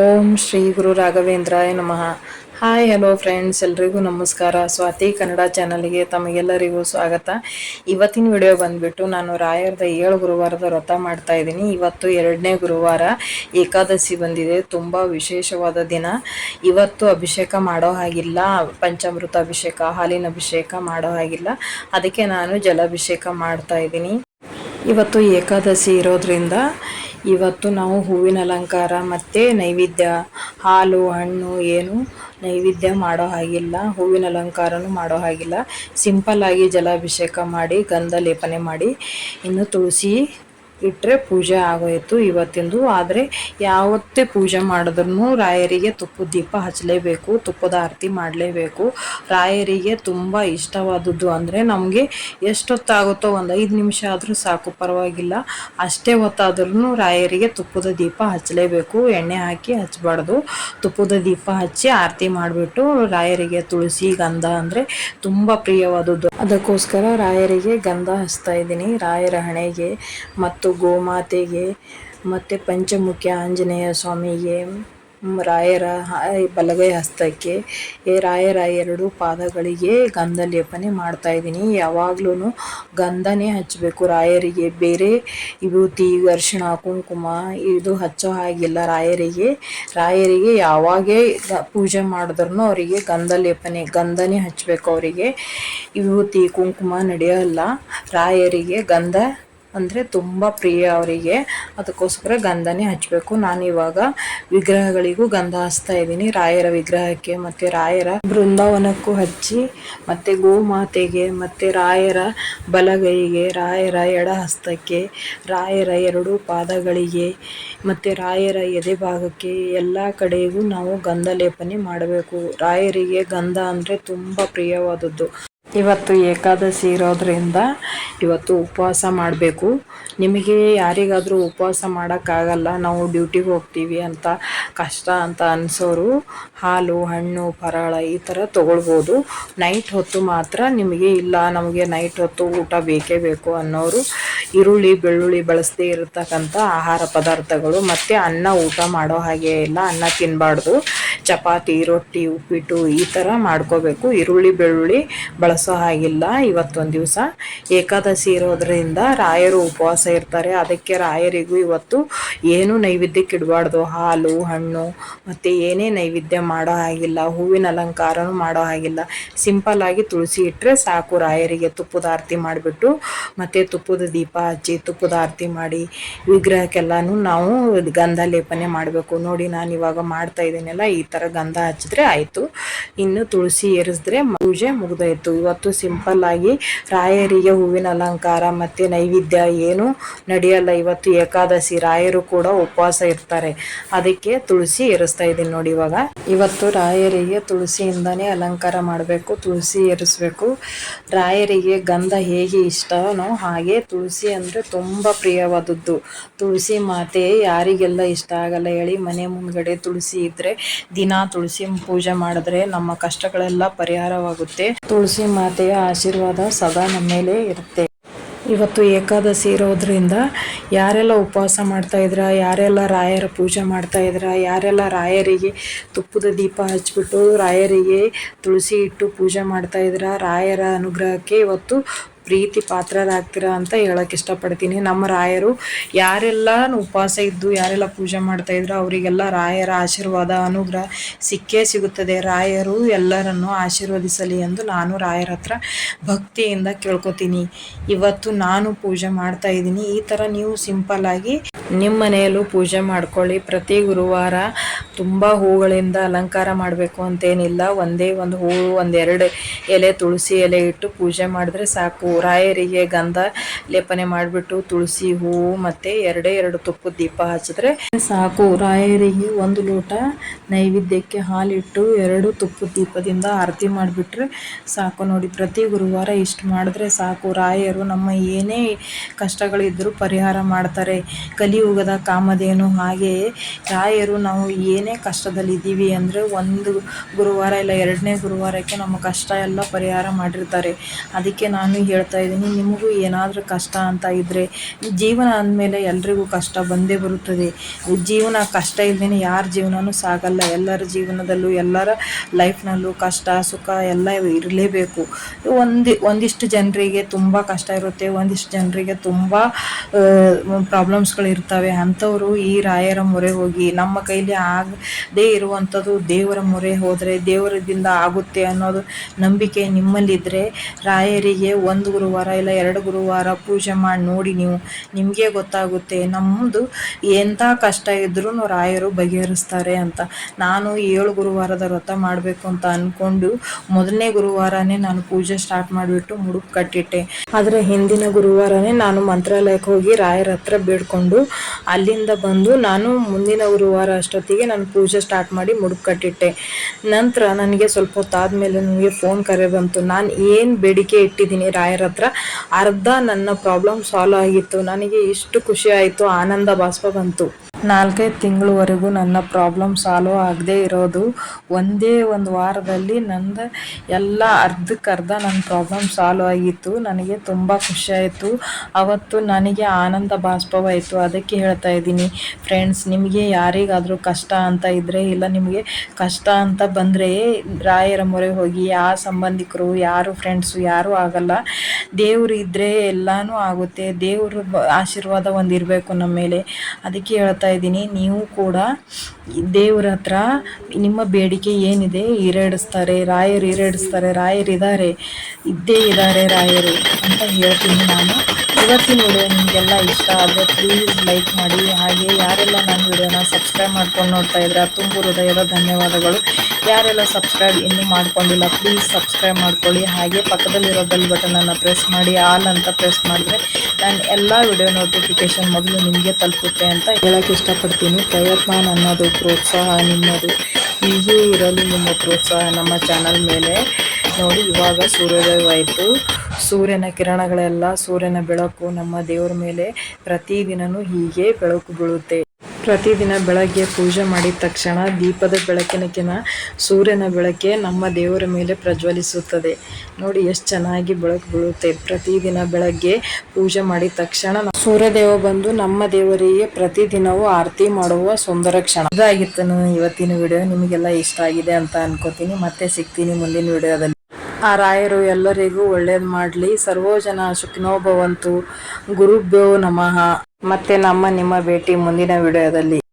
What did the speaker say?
ಓಂ ಶ್ರೀ ಗುರು ರಾಘವೇಂದ್ರಾಯ ನಮಃ. Hi hello friends ಎಲ್ರಿಗೂ ನಮಸ್ಕಾರ. ಸ್ವಾತಿ ಕನ್ನಡ ಚಾನಲ್ಗೆ ತಮಗೆಲ್ಲರಿಗೂ ಸ್ವಾಗತ. ಇವತ್ತಿನ ವಿಡಿಯೋ ಬಂದ್ಬಿಟ್ಟು ನಾನು ರಾಯರದ ಏಳು ಗುರುವಾರದ ವ್ರತ ಮಾಡ್ತಾ ಇದ್ದೀನಿ. ಇವತ್ತು ಎರಡನೇ ಗುರುವಾರ ಏಕಾದಶಿ ಬಂದಿದೆ. ತುಂಬ ವಿಶೇಷವಾದ ದಿನ. ಇವತ್ತು ಅಭಿಷೇಕ ಮಾಡೋ ಹಾಗಿಲ್ಲ. ಪಂಚಾಮೃತ ಅಭಿಷೇಕ, ಹಾಲಿನ ಅಭಿಷೇಕ ಮಾಡೋ ಹಾಗಿಲ್ಲ. ಅದಕ್ಕೆ ನಾನು ಜಲಾಭಿಷೇಕ ಮಾಡ್ತಾ ಇದ್ದೀನಿ. ಇವತ್ತು ಏಕಾದಶಿ ಇರೋದ್ರಿಂದ ಇವತ್ತು ನಾವು ಹೂವಿನ ಅಲಂಕಾರ ಮತ್ತು ನೈವೇದ್ಯ, ಹಾಲು, ಹಣ್ಣು, ಏನು ನೈವೇದ್ಯ ಮಾಡೋ ಹಾಗಿಲ್ಲ. ಹೂವಿನ ಅಲಂಕಾರನೂ ಮಾಡೋ ಹಾಗಿಲ್ಲ. ಸಿಂಪಲ್ಲಾಗಿ ಜಲಾಭಿಷೇಕ ಮಾಡಿ, ಗಂಧ ಲೇಪನೆ ಮಾಡಿ, ಇನ್ನು ತುಳಸಿ ಇಟ್ಟರೆ ಪೂಜೆ ಆಗೋಯಿತು ಇವತ್ತಿಂದು. ಆದರೆ ಯಾವತ್ತೇ ಪೂಜೆ ಮಾಡಿದ್ರೂ ರಾಯರಿಗೆ ತುಪ್ಪದ ದೀಪ ಹಚ್ಚಲೇಬೇಕು, ತುಪ್ಪದ ಆರತಿ ಮಾಡಲೇಬೇಕು. ರಾಯರಿಗೆ ತುಂಬ ಇಷ್ಟವಾದದ್ದು ಅಂದರೆ ನಮಗೆ ಎಷ್ಟೊತ್ತಾಗುತ್ತೋ ಒಂದು ಐದು ನಿಮಿಷ ಆದರೂ ಸಾಕು, ಪರವಾಗಿಲ್ಲ. ಅಷ್ಟೇ ಹೊತ್ತಾದ್ರೂ ರಾಯರಿಗೆ ತುಪ್ಪದ ದೀಪ ಹಚ್ಚಲೇಬೇಕು, ಎಣ್ಣೆ ಹಾಕಿ ಹಚ್ಚಬಾರ್ದು ತುಪ್ಪದ ದೀಪ ಹಚ್ಚಿ ಆರತಿ ಮಾಡಿಬಿಟ್ಟು ರಾಯರಿಗೆ ತುಳಸಿ ಗಂಧ ಅಂದರೆ ತುಂಬ ಪ್ರಿಯವಾದದ್ದು. ಅದಕ್ಕೋಸ್ಕರ ರಾಯರಿಗೆ ಗಂಧ ಹಚ್ತಾ ಇದ್ದೀನಿ. ರಾಯರ ಹಣೆಗೆ ಮತ್ತು ಗೋಮಾತೆಗೆ, ಮತ್ತು ಪಂಚಮುಖ್ಯ ಆಂಜನೇಯ ಸ್ವಾಮಿಗೆ, ರಾಯರ ಬಲಗೈ ಹಸ್ತಕ್ಕೆ ರಾಯರ ಎರಡು ಪಾದಗಳಿಗೆ ಗಂಧ ಲೇಪನೆ ಮಾಡ್ತಾ ಇದ್ದೀನಿ. ಯಾವಾಗ್ಲೂ ಗಂಧನೇ ಹಚ್ಚಬೇಕು. ರಾಯರಿಗೆ ಬೇರೆ ವಿಭೂತಿ ಅರ್ಶಿಣ ಕುಂಕುಮ ಇದು ಹಚ್ಚೋ ಹಾಗಿಲ್ಲ. ರಾಯರಿಗೆ ರಾಯರಿಗೆ ಯಾವಾಗೇ ಪೂಜೆ ಮಾಡಿದ್ರು ಅವರಿಗೆ ಗಂಧ ಲೇಪನೆ ಗಂಧನೇ ಹಚ್ಚಬೇಕು ಅವರಿಗೆ. ವಿಭೂತಿ ಕುಂಕುಮ ನಡೆಯೋಲ್ಲ. ರಾಯರಿಗೆ ಗಂಧ ಅಂದರೆ ತುಂಬ ಪ್ರಿಯ ಅವರಿಗೆ. ಅದಕ್ಕೋಸ್ಕರ ಗಂಧನೇ ಹಚ್ಚಬೇಕು ನಾನು ಇವಾಗ ವಿಗ್ರಹಗಳಿಗೂ ಗಂಧ ಹಚ್ತಾ ಇದ್ದೀನಿ. ರಾಯರ ವಿಗ್ರಹಕ್ಕೆ ಮತ್ತು ರಾಯರ ಬೃಂದಾವನಕ್ಕೂ ಹಚ್ಚಿ, ಮತ್ತು ಗೋಮಾತೆಗೆ, ಮತ್ತು ರಾಯರ ಬಲಗೈಗೆ, ರಾಯರ ಎಡ ಹಸ್ತಕ್ಕೆ, ರಾಯರ ಎರಡು ಪಾದಗಳಿಗೆ, ಮತ್ತು ರಾಯರ ಎದೆ ಭಾಗಕ್ಕೆ ಎಲ್ಲ ಕಡೆಗೂ ನಾವು ಗಂಧ ಲೇಪನೆ ಮಾಡಬೇಕು. ರಾಯರಿಗೆ ಗಂಧ ಅಂದರೆ ತುಂಬ ಪ್ರಿಯವಾದದ್ದು. ಇವತ್ತು ಏಕಾದಶಿ ಇರೋದ್ರಿಂದ ಇವತ್ತು ಉಪವಾಸ ಮಾಡಬೇಕು. ನಿಮಗೆ ಯಾರಿಗಾದರೂ ಉಪವಾಸ ಮಾಡೋಕ್ಕಾಗಲ್ಲ, ನಾವು ಡ್ಯೂಟಿಗೆ ಹೋಗ್ತೀವಿ ಅಂತ ಕಷ್ಟ ಅಂತ ಅನಿಸೋರು, ಹಾಲು, ಹಣ್ಣು, ಪರಾಳ ಈ ಥರ ತೊಗೊಳ್ಬೋದು. ನೈಟ್ ಹೊತ್ತು ಮಾತ್ರ ನಿಮಗೆ ಇಲ್ಲ, ನಮಗೆ ನೈಟ್ ಹೊತ್ತು ಊಟ ಬೇಕೇ ಬೇಕು ಅನ್ನೋರು ಈರುಳ್ಳಿ, ಬೆಳ್ಳುಳ್ಳಿ ಬಳಸದೇ ಇರತಕ್ಕಂಥ ಆಹಾರ ಪದಾರ್ಥಗಳು, ಮತ್ತು ಅನ್ನ ಊಟ ಮಾಡೋ ಹಾಗೆ ಇಲ್ಲ, ಅನ್ನ ತಿನ್ನಬಾರ್ದು ಚಪಾತಿ, ರೊಟ್ಟಿ, ಉಪ್ಪಿಟ್ಟು ಈ ಥರ ಮಾಡ್ಕೋಬೇಕು. ಈರುಳ್ಳಿ, ಬೆಳ್ಳುಳ್ಳಿ ಬಳಸೋ ಹಾಗಿಲ್ಲ ಇವತ್ತೊಂದು ದಿವಸ. ಏಕಾದಶಿ ಇರೋದ್ರಿಂದ ರಾಯರು ಉಪವಾಸ ಇರ್ತಾರೆ. ಅದಕ್ಕೆ ರಾಯರಿಗೂ ಇವತ್ತು ಏನು ನೈವೇದ್ಯಕ್ಕೆ ಇಡಬಾರ್ದು? ಹಾಲು, ಹಣ್ಣು, ಮತ್ತು ಏನೇ ನೈವೇದ್ಯ ಮಾಡೋ ಹಾಗಿಲ್ಲ, ಹೂವಿನ ಅಲಂಕಾರನೂ ಮಾಡೋ ಹಾಗಿಲ್ಲ. ಸಿಂಪಲ್ ಆಗಿ ತುಳಸಿ ಇಟ್ಟರೆ ಸಾಕು ರಾಯರಿಗೆ ತುಪ್ಪದ ಆರತಿ ಮಾಡಿಬಿಟ್ಟು, ಮತ್ತು ತುಪ್ಪದ ದೀಪ ಹಚ್ಚಿ ತುಪ್ಪದ ಆರತಿ ಮಾಡಿ ವಿಗ್ರಹಕ್ಕೆಲ್ಲಾನು ನಾವು ಗಂಧ ಲೇಪನೆ ಮಾಡಬೇಕು. ನೋಡಿ ನಾನು ಇವಾಗ ಮಾಡ್ತಾ ಇದ್ದೀನಲ್ಲ, ಈ ಥರ ಗಂಧ ಹಚ್ಚಿದ್ರೆ ಆಯಿತು. ಇನ್ನು ತುಳಸಿ ಏರಿಸಿದ್ರೆ ಪೂಜೆ ಮುಗಿದೋಯ್ತು. ಇವತ್ತು ಸಿಂಪಲ್ ಆಗಿ ರಾಯರಿಗೆ ಹೂವಿನ ಅಲಂಕಾರ ಮತ್ತು ನೈವೇದ್ಯ ಏನು ನಡೆಯಲ್ಲ. ಇವತ್ತು ಏಕಾದಶಿ, ರಾಯರು ಕೂಡ ಉಪವಾಸ ಇರ್ತಾರೆ. ಅದಕ್ಕೆ ತುಳಸಿ ಏರಿಸ್ತಾ ಇದ್ದೀನಿ ನೋಡಿ ಇವಾಗ. ಇವತ್ತು ರಾಯರಿಗೆ ತುಳಸಿಯಿಂದನೇ ಅಲಂಕಾರ ಮಾಡಬೇಕು, ತುಳಸಿ ಏರಿಸ್ಬೇಕು. ರಾಯರಿಗೆ ಗಂಧ ಹೇಗೆ ಇಷ್ಟನೋ ಹಾಗೆ ತುಳಸಿ ಅಂದರೆ ತುಂಬ ಪ್ರಿಯವಾದದ್ದು. ತುಳಸಿ ಮಾತೆ ಯಾರಿಗೆಲ್ಲ ಇಷ್ಟ ಆಗಲ್ಲ ಹೇಳಿ ಮನೆ ಮುಂದ್ಗಡೆ ತುಳಸಿ ಇದ್ದರೆ ದಿನ ತುಳಸಿ ಪೂಜೆ ಮಾಡಿದ್ರೆ ನಮ್ಮ ಕಷ್ಟಗಳೆಲ್ಲ ಪರಿಹಾರವಾಗುತ್ತೆ. ತುಳಸಿ ಮಾತೆಯ ಆಶೀರ್ವಾದ ಸದಾ ನಮ್ಮ ಮೇಲೆ ಇರುತ್ತೆ. ಇವತ್ತು ಏಕಾದಶಿ ಇರೋದ್ರಿಂದ ಯಾರೆಲ್ಲ ಉಪವಾಸ ಮಾಡ್ತಾ ಇದ್ರ, ಯಾರೆಲ್ಲ ರಾಯರ ಪೂಜೆ ಮಾಡ್ತಾ ಇದ್ರ, ಯಾರೆಲ್ಲ ರಾಯರಿಗೆ ತುಪ್ಪದ ದೀಪ ಹಚ್ಬಿಟ್ಟು ರಾಯರಿಗೆ ತುಳಸಿ ಇಟ್ಟು ಪೂಜೆ ಮಾಡ್ತಾ ಇದ್ರ, ರಾಯರ ಅನುಗ್ರಹಕ್ಕೆ ಇವತ್ತು ಪ್ರೀತಿ ಪಾತ್ರರಾಗ್ತೀರಾ ಅಂತ ಹೇಳಕ್ಕೆ ಇಷ್ಟಪಡ್ತೀನಿ. ನಮ್ಮ ರಾಯರು ಯಾರೆಲ್ಲ ಉಪವಾಸ ಇದ್ದು, ಯಾರೆಲ್ಲ ಪೂಜೆ ಮಾಡ್ತಾ ಇದ್ರು ಅವರಿಗೆಲ್ಲ ರಾಯರ ಆಶೀರ್ವಾದ, ಅನುಗ್ರಹ ಸಿಕ್ಕೇ ಸಿಗುತ್ತದೆ. ರಾಯರು ಎಲ್ಲರನ್ನು ಆಶೀರ್ವದಿಸಲಿ ಎಂದು ನಾನು ರಾಯರ ಹತ್ರ ಭಕ್ತಿಯಿಂದ ಕೇಳ್ಕೊತೀನಿ. ಇವತ್ತು ನಾನು ಪೂಜೆ ಮಾಡ್ತಾ ಇದ್ದೀನಿ. ಈ ಥರ ನೀವು ಸಿಂಪಲ್ಲಾಗಿ ನಿಮ್ಮ ಮನೆಯಲ್ಲೂ ಪೂಜೆ ಮಾಡ್ಕೊಳ್ಳಿ. ಪ್ರತಿ ಗುರುವಾರ ತುಂಬ ಹೂಗಳಿಂದ ಅಲಂಕಾರ ಮಾಡಬೇಕು ಅಂತೇನಿಲ್ಲ. ಒಂದೇ ಒಂದು ಹೂವು, ಒಂದೆರಡು ಎಲೆ, ತುಳಸಿ ಎಲೆ ಇಟ್ಟು ಪೂಜೆ ಮಾಡಿದ್ರೆ ಸಾಕು. ರಾಯರಿಗೆ ಗಂಧ ಲೇಪನೆ ಮಾಡಿಬಿಟ್ಟು ತುಳಸಿ ಹೂವು ಮತ್ತು ಎರಡೇ ಎರಡು ತುಪ್ಪದ ದೀಪ ಹಚ್ಚಿದ್ರೆ ಸಾಕು. ರಾಯರಿಗೆ ಒಂದು ಲೋಟ ನೈವೇದ್ಯಕ್ಕೆ ಹಾಲಿಟ್ಟು ಎರಡು ತುಪ್ಪದ ದೀಪದಿಂದ ಆರತಿ ಮಾಡಿಬಿಟ್ರೆ ಸಾಕು ನೋಡಿ. ಪ್ರತಿ ಗುರುವಾರ ಇಷ್ಟು ಮಾಡಿದ್ರೆ ಸಾಕು. ರಾಯರು ನಮ್ಮ ಏನೇ ಕಷ್ಟಗಳಿದ್ದರೂ ಪರಿಹಾರ ಮಾಡ್ತಾರೆ. ಕಲಿಯುಗದ ಕಾಮಧೇನು ಹಾಗೆಯೇ ರಾಯರು ನಾವು ಏನೇ ಕಷ್ಟದಲ್ಲಿದ್ದೀವಿ ಅಂದರೆ ಒಂದು ಗುರುವಾರ ಇಲ್ಲ, ಎರಡನೇ ಗುರುವಾರಕ್ಕೆ ನಮ್ಮ ಕಷ್ಟ ಎಲ್ಲ ಪರಿಹಾರ ಮಾಡಿರ್ತಾರೆ. ಅದಕ್ಕೆ ನಾನು ಹೇಳ್ತಾ ಹೇಳ್ತಾ ಇದ್ದೀನಿ, ನಿಮಗೂ ಏನಾದರೂ ಕಷ್ಟ ಅಂತ ಇದ್ದರೆ ಜೀವನ ಅಂದಮೇಲೆ ಎಲ್ರಿಗೂ ಕಷ್ಟ ಬಂದೇ ಬರುತ್ತದೆ. ಜೀವನ ಕಷ್ಟ ಇಲ್ಲದೇ ಯಾರ ಜೀವನನೂ ಸಾಗಲ್ಲ. ಎಲ್ಲರ ಜೀವನದಲ್ಲೂ, ಎಲ್ಲರ ಲೈಫ್ನಲ್ಲೂ ಕಷ್ಟ, ಸುಖ ಎಲ್ಲ ಇರಲೇಬೇಕು. ಒಂದು, ಒಂದಿಷ್ಟು ಜನರಿಗೆ ತುಂಬ ಕಷ್ಟ ಇರುತ್ತೆ. ಒಂದಿಷ್ಟು ಜನರಿಗೆ ತುಂಬ ಪ್ರಾಬ್ಲಮ್ಸ್ಗಳು ಇರ್ತವೆ. ಅಂಥವರು ಈ ರಾಯರ ಮೊರೆ ಹೋಗಿ, ನಮ್ಮ ಕೈಲಿ ಆಗದೇ ಇರುವಂಥದ್ದು ದೇವರ ಮೊರೆ ಹೋದರೆ ದೇವರದಿಂದ ಆಗುತ್ತೆ ಅನ್ನೋದು ನಂಬಿಕೆ ನಿಮ್ಮಲ್ಲಿದ್ದರೆ ರಾಯರಿಗೆ ಒಂದು ಗುರುವಾರ ಇಲ್ಲ ಎರಡು ಗುರುವಾರ ಪೂಜೆ ಮಾಡಿ ನೋಡಿ ನೀವು, ನಿಮಗೆ ಗೊತ್ತಾಗುತ್ತೆ. ನಮ್ಮದು ಎಂಥ ಕಷ್ಟ ಇದ್ರೂ ರಾಯರು ಬಗೆಹರಿಸ್ತಾರೆ ಅಂತ. ನಾನು ಏಳು ಗುರುವಾರದ ವ್ರತ ಮಾಡಬೇಕು ಅಂತ ಅಂದ್ಕೊಂಡು ಮೊದಲನೇ ಗುರುವಾರನೇ ನಾನು ಪೂಜೆ ಸ್ಟಾರ್ಟ್ ಮಾಡಿಬಿಟ್ಟು ಮುಡುಕು ಕಟ್ಟಿಟ್ಟೆ. ಆದರೆ ಹಿಂದಿನ ಗುರುವಾರನೇ ನಾನು ಮಂತ್ರಾಲಯಕ್ಕೆ ಹೋಗಿ ರಾಯರ ಹತ್ರ ಬೇಡ್ಕೊಂಡು ಅಲ್ಲಿಂದ ಬಂದು ನಾನು ಮುಂದಿನ ಗುರುವಾರ ಅಷ್ಟೊತ್ತಿಗೆ ನಾನು ಪೂಜೆ ಸ್ಟಾರ್ಟ್ ಮಾಡಿ ಮುಡುಕು ಕಟ್ಟಿಟ್ಟೆ. ನಂತರ ನನಗೆ ಸ್ವಲ್ಪ ಹೊತ್ತಾದಮೇಲೆ ನನಗೆ ಫೋನ್ ಕರೆ ಬಂತು. ನಾನು ಏನು ಬೇಡಿಕೆ ಇಟ್ಟಿದ್ದೀನಿ ರಾಯರ ಹತ್ರ ಅರ್ಧ ನನ್ನ ಪ್ರಾಬ್ಲಮ್ ಸಾಲ್ವ್ ಆಗಿತ್ತು. ನನಗೆ ಇಷ್ಟು ಖುಷಿ ಆಯಿತು. ಆನಂದ ಬಾಷ್ಪ ಬಂತು. ನಾಲ್ಕೈದು ತಿಂಗಳವರೆಗೂ ನನ್ನ ಪ್ರಾಬ್ಲಮ್ ಸಾಲ್ವ್ ಆಗದೇ ಇರೋದು. ಒಂದೇ ಒಂದು ವಾರದಲ್ಲಿ ನಂದು ಎಲ್ಲ ಅರ್ಧಕ್ಕರ್ಧ ನನ್ನ ಪ್ರಾಬ್ಲಮ್ ಸಾಲ್ವ್ ಆಗಿತ್ತು. ನನಗೆ ತುಂಬ ಖುಷಿಯಾಯಿತು ಅವತ್ತು ನನಗೆ ಆನಂದ ಬಾಷ್ಪವಾಯಿತು ಅದಕ್ಕೆ ಹೇಳ್ತಾ ಇದ್ದೀನಿ ಫ್ರೆಂಡ್ಸ್ ನಿಮಗೆ ಯಾರಿಗಾದರೂ ಕಷ್ಟ ಅಂತ ಇದ್ದರೆ ಇಲ್ಲ ನಿಮಗೆ ಕಷ್ಟ ಅಂತ ಬಂದರೆ ರಾಯರ ಮೊರೆ ಹೋಗಿ ಯಾವ ಸಂಬಂಧಿಕರು, ಯಾರು ಫ್ರೆಂಡ್ಸು ಯಾರೂ ಆಗಲ್ಲ. ದೇವರು ಇದ್ದರೆ ಎಲ್ಲನೂ ಆಗುತ್ತೆ. ದೇವರು ಆಶೀರ್ವಾದ ಒಂದಿರಬೇಕು ನಮ್ಮ ಮೇಲೆ. ಅದಕ್ಕೆ ಹೇಳ್ತಾ ಇದ್ದೀನಿ. ನೀವು ಕೂಡ ದೇವ್ರ ಹತ್ರ ನಿಮ್ಮ ಬೇಡಿಕೆ ಏನಿದೆ ಈರೇಡಿಸ್ತಾರೆ ರಾಯರು ಈರೇಡಿಸ್ತಾರೆ ರಾಯರು ಇದ್ದಾರೆ. ಇದ್ದೇ ಇದ್ದಾರೆ ರಾಯರು ಅಂತ ಹೇಳ್ತೀನಿ ನಾನು. ಇವತ್ತಿನ ವಿಡಿಯೋ ನಿಮಗೆಲ್ಲ ಇಷ್ಟ ಆದರೆ ಪ್ಲೀಸ್ ಲೈಕ್ ಮಾಡಿ. ಹಾಗೆ ಯಾರೆಲ್ಲ ನನ್ನ ವಿಡಿಯೋನ ಸಬ್ಸ್ಕ್ರೈಬ್ ಮಾಡ್ಕೊಂಡು ನೋಡ್ತಾ ಇದ್ರೆ ತುಂಬ ಹೃದಯದ ಧನ್ಯವಾದಗಳು. ಯಾರೆಲ್ಲ ಸಬ್ಸ್ಕ್ರೈಬ್ ಇನ್ನೂ ಮಾಡ್ಕೊಂಡಿಲ್ಲ ಪ್ಲೀಸ್ ಸಬ್ಸ್ಕ್ರೈಬ್ ಮಾಡ್ಕೊಳ್ಳಿ. ಹಾಗೆ ಪಕ್ಕದಲ್ಲಿರೋ ಬೆಲ್ ಬಟನನ್ನು ಪ್ರೆಸ್ ಮಾಡಿ ಆಲ್ ಅಂತ ಪ್ರೆಸ್ ಮಾಡಿದ್ರೆ ನಾನು ಎಲ್ಲ ವಿಡಿಯೋ ನೋಟಿಫಿಕೇಶನ್ ಮೊದಲು ನಿಮಗೆ ತಲುಪುತ್ತೆ ಅಂತ ಹೇಳೋಕ್ಕೆ ಇಷ್ಟಪಡ್ತೀನಿ. ಪ್ರಯತ್ನ ನನ್ನದು, ಪ್ರೋತ್ಸಾಹ ನಿಮ್ಮದು. ಹೀಗೆ ಇರಲಿ ನಿಮ್ಮ ಪ್ರೋತ್ಸಾಹ ನಮ್ಮ ಚಾನಲ್ ಮೇಲೆ. ನೋಡಿ, ಇವಾಗ ಸೂರ್ಯೋದಯವಾಯಿತು. ಸೂರ್ಯನ ಕಿರಣಗಳೆಲ್ಲ, ಸೂರ್ಯನ ಬೆಳಕು ನಮ್ಮ ದೇವರ ಮೇಲೆ ಪ್ರತಿದಿನವೂ ಹೀಗೆ ಬೆಳಕು ಬೀಳುತ್ತೆ. ಪ್ರತಿದಿನ ಬೆಳಗ್ಗೆ ಪೂಜೆ ಮಾಡಿದ ತಕ್ಷಣ ದೀಪದ ಬೆಳಕಿನಕಿನ ಸೂರ್ಯನ ಬೆಳಕೆ ನಮ್ಮ ದೇವರ ಮೇಲೆ ಪ್ರಜ್ವಲಿಸುತ್ತದೆ. ನೋಡಿ ಎಷ್ಟು ಚೆನ್ನಾಗಿ ಬೆಳಕು ಬೀಳುತ್ತೆ. ಪ್ರತಿದಿನ ಬೆಳಗ್ಗೆ ಪೂಜೆ ಮಾಡಿದ ತಕ್ಷಣ ಸೂರ್ಯದೇವ ಬಂದು ನಮ್ಮ ದೇವರಿಗೆ ಪ್ರತಿದಿನವೂ ಆರತಿ ಮಾಡುವ ಸುಂದರ ಕ್ಷಣ. ಇದಾಗಿತ್ತು ಇವತ್ತಿನ ವಿಡಿಯೋ. ನಿಮಗೆಲ್ಲ ಇಷ್ಟ ಆಗಿದೆ ಅಂತ ಅನ್ಕೋತೀನಿ. ಮತ್ತೆ ಸಿಗ್ತೀನಿ ಮುಂದಿನ ವಿಡಿಯೋದಲ್ಲಿ. ಆ ರಾಯರು ಎಲ್ಲರಿಗೂ ಒಳ್ಳೇದು ಮಾಡಲಿ. ಸರ್ವೋಜನ ಸುಖಿನೋ ಗುರುಭ್ಯೋ ನಮಃ. ಮತ್ತೆ ನಮ್ಮ ನಿಮ್ಮ ಭೇಟಿ ಮುಂದಿನ ವಿಡಿಯೋದಲ್ಲಿ.